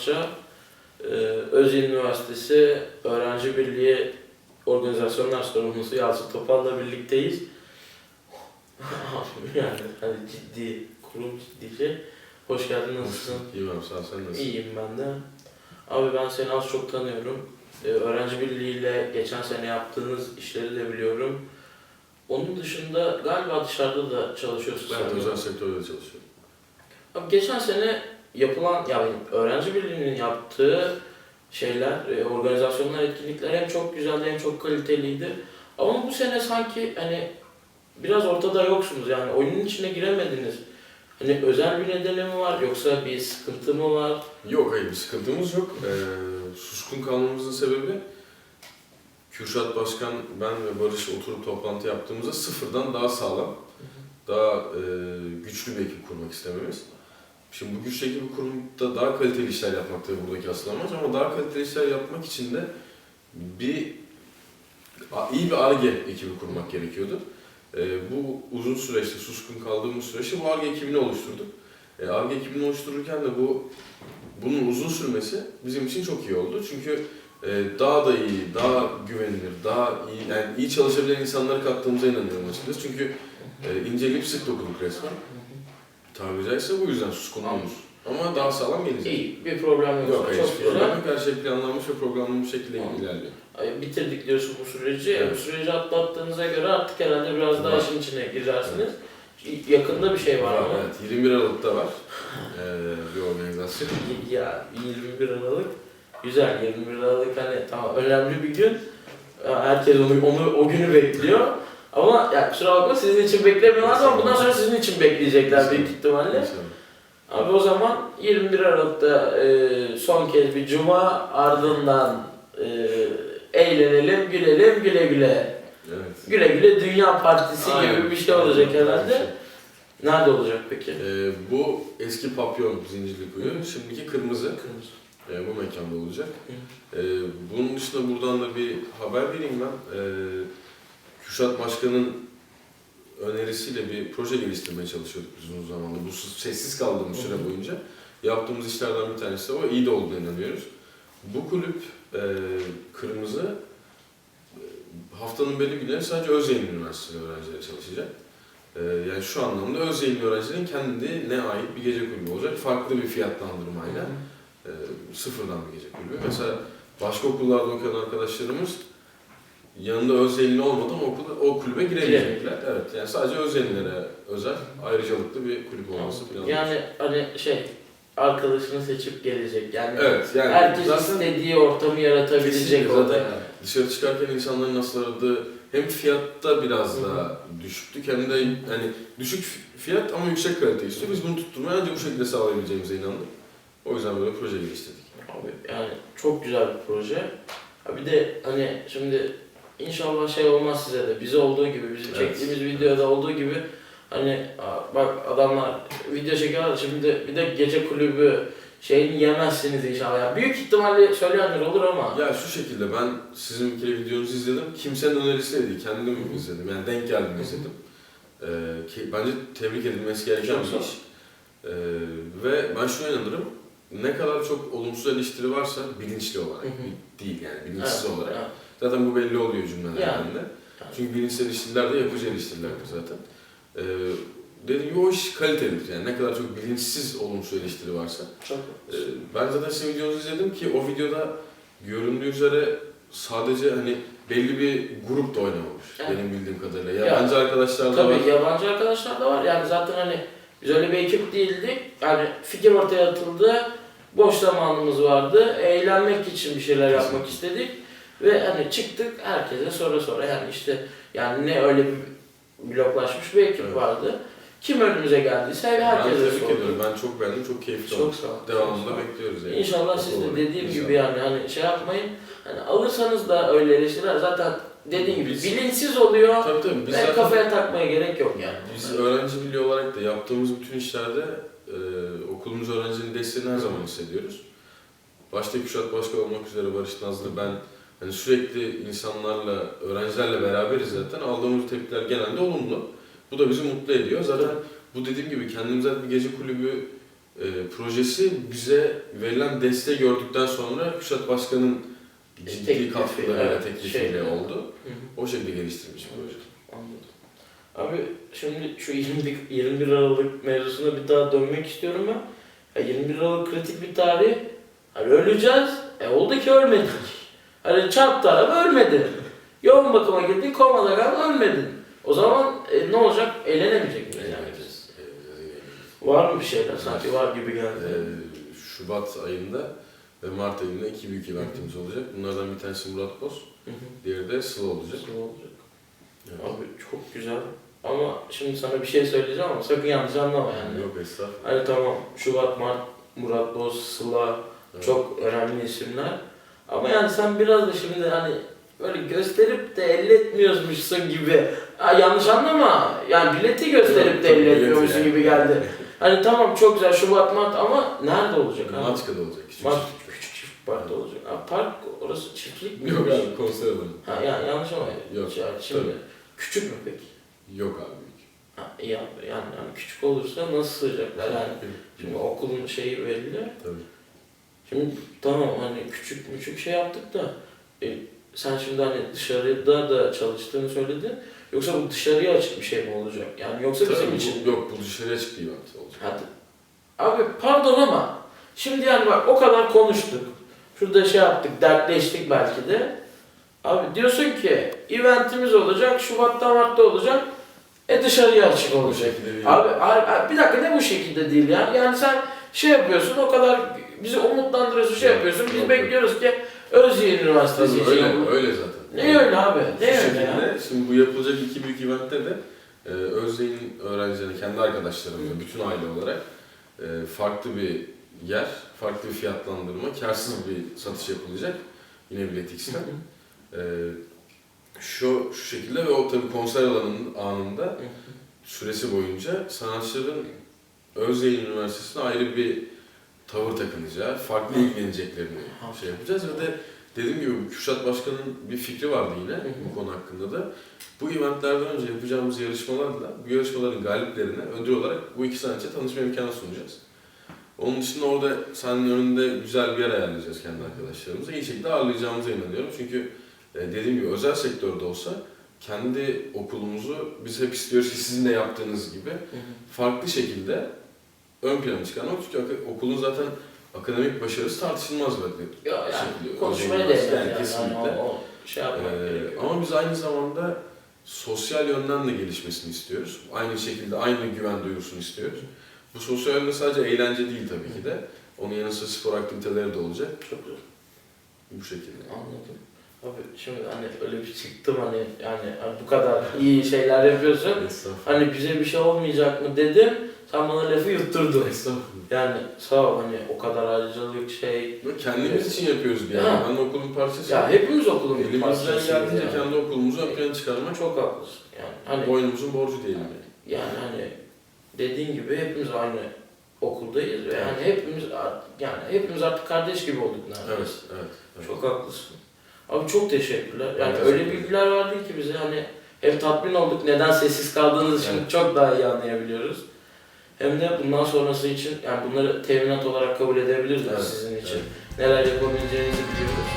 Anakça. Ee, Özyeğin Üniversitesi Öğrenci Birliği Organizasyonlar Sorumlusu Yalçın Topal'la birlikteyiz. yani hani ciddi, kurum ciddi şey. Hoş geldin, nasılsın? İyi ben sağ ol, sen nasılsın? İyiyim ben de. Abi ben seni az çok tanıyorum. Ee, Öğrenci Birliği ile geçen sene yaptığınız işleri de biliyorum. Onun dışında galiba dışarıda da çalışıyorsun Ben özel sektörde çalışıyorum. Abi geçen sene yapılan yani öğrenci birliğinin yaptığı şeyler, e, organizasyonlar, etkinlikler hem çok güzeldi hem çok kaliteliydi. Ama bu sene sanki hani biraz ortada yoksunuz yani oyunun içine giremediniz. Hani özel bir nedeni mi var yoksa bir sıkıntı mı var? Yok hayır bir sıkıntımız yok. Ee, suskun kalmamızın sebebi Kürşat Başkan, ben ve Barış oturup toplantı yaptığımızda sıfırdan daha sağlam, daha e, güçlü bir ekip kurmak istememiz. Şimdi bu güçlü ekibi kurmakta daha kaliteli işler yapmak tabii buradaki asıl amaç ama daha kaliteli işler yapmak için de bir iyi bir ARGE ekibi kurmak gerekiyordu. E, bu uzun süreçte, suskun kaldığımız süreçte bu ARGE ekibini oluşturduk. E, ARGE ekibini oluştururken de bu bunun uzun sürmesi bizim için çok iyi oldu. Çünkü e, daha da iyi, daha güvenilir, daha iyi, yani iyi çalışabilen insanları kattığımıza inanıyorum açıkçası. Çünkü e, inceleyip sık dokuduk resmen. Tabiri caizse bu yüzden suskunluğumuz. Ama daha sağlam gelecek. İyi, bir problem yok. Yok hayır, çok güzel. problem yok. Her şey planlanmış ve programlanmış şekilde Tamam. ilerliyor. Ay, Bitirdik diyorsun bu süreci. Evet. Bu süreci atlattığınıza göre artık herhalde biraz daha Var. işin içine girersiniz. Yakında bir şey var ama. Evet, 21 Aralık'ta var e, bir organizasyon. Ya 21 Aralık güzel 21 Aralık hani tamam önemli bir gün. Herkes onu, onu o günü bekliyor. Ama ya kusura bakma sizin için beklemiyorlar ama bundan sonra sizin için bekleyecekler büyük ihtimalle. Abi o zaman 21 Aralık'ta e, son kez bir cuma ardından e, eğlenelim, gülelim, güle güle. Evet. Güle güle Dünya Partisi Aynen. gibi bir şey olacak Aynen. herhalde. Nerede olacak peki? E, bu eski papyon zincirli kuyu, şimdiki kırmızı. Kırmızı. E, bu mekanda olacak. E, bunun dışında buradan da bir haber vereyim ben. E, Kürşat Başkan'ın önerisiyle bir proje geliştirmeye çalışıyorduk biz uzun zamandır. Bu sessiz kaldığımız süre boyunca. Yaptığımız işlerden bir tanesi de o. İyi de olduğuna inanıyoruz. Bu kulüp e, Kırmızı e, haftanın belli günleri sadece Özyeğin Üniversitesi öğrencileri çalışacak. E, yani şu anlamda Özyeğin öğrencilerin kendine ait bir gece kulübü olacak. Farklı bir fiyatlandırmayla. E, sıfırdan bir gece kulübü. Mesela başka okullarda okuyan arkadaşlarımız yanında Özyeğinli olmadan okula, o kulübe giremeyecekler. Evet, yani sadece Özyeğinlilere özel ayrıcalıklı bir kulüp olması planlanmış. Yani hani şey arkadaşını seçip gelecek. Yani evet, yani herkes zaten istediği ortamı yaratabilecek orada. zaten. yani. dışarı çıkarken insanların nasıl aradığı hem fiyatta biraz Hı hı. daha düşüktük hem de hani düşük fiyat ama yüksek kalite istiyor. Biz bunu tutturmaya ancak bu şekilde sağlayabileceğimize inandık. O yüzden böyle proje geliştirdik. Abi yani çok güzel bir proje. Bir de hani şimdi inşallah şey olmaz size de bize olduğu gibi bizim Evet. çektiğimiz videoda olduğu gibi hani aa, bak adamlar video çekiyorlar şimdi bir de gece kulübü şeyini yemezsiniz inşallah. Yani büyük ihtimalle söyleyenler olur ama Ya şu şekilde ben sizin bir kere videonuzu izledim. Kimsenin önerisi de değil, kendim izledim. Yani denk geldim izledim. Ee, ki, bence tebrik edilmesi gereken Çok sağ ol. bir iş. Ee, ve ben şuna inanırım. Ne kadar çok olumsuz eleştiri varsa bilinçli olarak Hı hı. değil yani bilinçsiz olarak. evet. Zaten bu belli oluyor cümlelerden Yani. de. Çünkü bilinçli eleştiriler de yapıcı eleştirilerdir zaten. Ee, dediğim gibi o iş kalitelidir. Yani ne kadar çok bilinçsiz olumsuz eleştiri varsa. Çok Ee, ben zaten sizin videonuzu izledim ki o videoda göründüğü üzere sadece hani belli bir grup da oynamamış Evet. benim bildiğim kadarıyla. Yabancı arkadaşlar da Tabii var. yabancı arkadaşlar da var. Yani zaten hani biz öyle bir ekip değildik. Yani fikir ortaya atıldı. Boş zamanımız vardı. Eğlenmek için bir şeyler yapmak istedik. Ve hani çıktık herkese sonra sonra yani işte yani ne öyle bir bloklaşmış bir ekip Evet. vardı. Kim önümüze geldiyse Ben herkese tebrik sorduk. ediyorum. Ben çok beğendim. Çok keyifli Çok oldu. sağ ol. Devamında sağ ol. bekliyoruz yani. İnşallah siz de Olur. dediğim İnşallah. gibi yani hani şey yapmayın. Hani alırsanız da öyle eleştiriler zaten dediğim gibi Biz- bilinçsiz oluyor. Tabii tabii. Biz Ve zaten kafaya takmaya gerek yok yani. Biz öğrenci birliği olarak da yaptığımız bütün işlerde e, okulumuz öğrencinin desteğini her zaman hissediyoruz. Başta Küşat Başkan olmak üzere Barış Nazlı ben hani sürekli insanlarla, öğrencilerle beraberiz zaten. Aldığımız tepkiler genelde olumlu. Bu da bizi mutlu ediyor. Zaten bu dediğim gibi kendimize bir gece kulübü e, projesi bize verilen desteği gördükten sonra Kürşat Başkan'ın ciddi katkılarıyla, evet, teklifiyle şey. oldu. Hı hı. O şekilde geliştirilmiş bir proje. Anladım. Abi şimdi şu 21, 21 Aralık mevzusuna bir daha dönmek istiyorum ben. Ya 21 Aralık kritik bir tarih. Hani öleceğiz. E oldu ki ölmedik. Hani çarptı araba ölmedi. Yoğun bakıma girdin komada kaldın ölmedin. O zaman e, ne olacak? Eğlenemeyecek miyiz yani biz? Var mı bir şeyler? Sanki var gibi geldi. Ee, Şubat ayında ve Mart ayında iki büyük eventimiz olacak. Bunlardan bir tanesi Murat Boz, Hı hı. diğeri de Sıla olacak. Nasıl olacak? Evet. Abi çok güzel. Ama şimdi sana bir şey söyleyeceğim ama sakın yanlış anlama yani. Yok estağfurullah. Hani tamam Şubat, Mart, Murat Boz, Sıla Evet. çok önemli isimler. Ama yani sen biraz da şimdi hani böyle gösterip de elletmiyormuşsun gibi. Ha, yanlış anlama. Yani bileti gösterip de Tabii, bileti elletmiyormuşsun gibi geldi. Hani tamam çok güzel Şubat, Mart ama nerede olacak abi? Maçka'da olacak. Küçük Mart çiftlik. küçük çift parkta olacak. Ha, park orası çiftlik mi? Yok abi konser alanı. Ha yani yanlış ama. Yok, şimdi tabii. küçük mü peki? Yok abi büyük. Ha, iyi abi. Yani, yani küçük olursa nasıl sığacaklar yani? Şimdi okulun şeyi belli. Tabii. Şimdi tamam hani küçük küçük şey yaptık da e, sen şimdi hani dışarıda da çalıştığını söyledin. Yoksa bu dışarıya açık bir şey mi olacak? Yani yoksa bizim Tabii, için. bu- Yok bu dışarıya açık bir event olacak. Hadi. Abi pardon ama şimdi yani bak o kadar konuştuk. Şurada şey yaptık, dertleştik belki de. Abi diyorsun ki eventimiz olacak, Şubat'ta Mart'ta olacak. E dışarıya açık olacak. abi, abi bir dakika ne bu şekilde değil ya? Yani sen şey yapıyorsun o kadar bizi umutlandırıyorsun şey yapıyorsun biz bekliyoruz ki Özyeğin Üniversitesi Tabii için. öyle, öyle zaten. Ne öyle abi? Şu Ne öyle şekilde, ya? şimdi bu yapılacak iki büyük eventte de e, Özdeğin öğrencileri, kendi arkadaşlarımla, bütün aile olarak e, farklı bir yer, farklı bir fiyatlandırma, karsız bir satış yapılacak. Yine Bilet X'ten. E, şu, şu şekilde ve o tabii konser alanının anında süresi boyunca sanatçıların Özyeğin Üniversitesi'ne ayrı bir tavır takınacağı, farklı ilgileneceklerini şey yapacağız ve de dediğim gibi Kürşat Başkan'ın bir fikri vardı yine bu konu hakkında da. Bu eventlerden önce yapacağımız yarışmalarla bu yarışmaların galiplerine ödül olarak bu iki sanatçıya tanışma imkanı sunacağız. Onun dışında orada senin önünde güzel bir yer ayarlayacağız kendi arkadaşlarımıza. İyi şekilde ağırlayacağımıza inanıyorum. Çünkü e, dediğim gibi özel sektörde olsa kendi okulumuzu biz hep istiyoruz ki sizin de yaptığınız gibi farklı şekilde ön plana çıkarmak. Çünkü ak- okulun zaten akademik başarısı tartışılmaz bence. Ya yani Şekli, konuşmaya değer üniversite, yani. yani. kesinlikle. o, o şey yapmak Ee, gerekiyor. ama biz aynı zamanda sosyal yönden de gelişmesini istiyoruz. Aynı şekilde aynı güven duygusunu istiyoruz. Bu sosyal yönde sadece eğlence değil tabii ki de. Onun yanı sıra spor aktiviteleri de olacak. Çok güzel. Bu şekilde. Anladım. Abi şimdi hani öyle bir çıktım hani yani hani bu kadar iyi şeyler yapıyorsun. Hani bize bir şey olmayacak mı dedim. Sen bana lafı yutturdun. Yani sağ ol hani o kadar ayrıcalık şey. Kendimiz için yapıyoruz bir Ha. yani. Ben de okulun parçası. Ya hepimiz okulun bir Elimizden parçasıyız geldiğince yani. kendi okulumuzu ön plana çıkarmak Çok haklısın. Yani hani boynumuzun borcu diyelim. yani. yani hani dediğin gibi hepimiz aynı okuldayız ve yani hepimiz artık yani hepimiz artık kardeş gibi olduk neredeyse. Evet, evet. evet. Çok haklısın. Abi çok teşekkürler. Yani Ben öyle bilgiler verdin ki bize hani hem tatmin olduk neden sessiz kaldığınız için Evet. çok daha iyi anlayabiliyoruz. Hem de bundan sonrası için yani bunları teminat olarak kabul edebiliriz Evet, sizin için. evet. Neler yapabileceğinizi biliyoruz.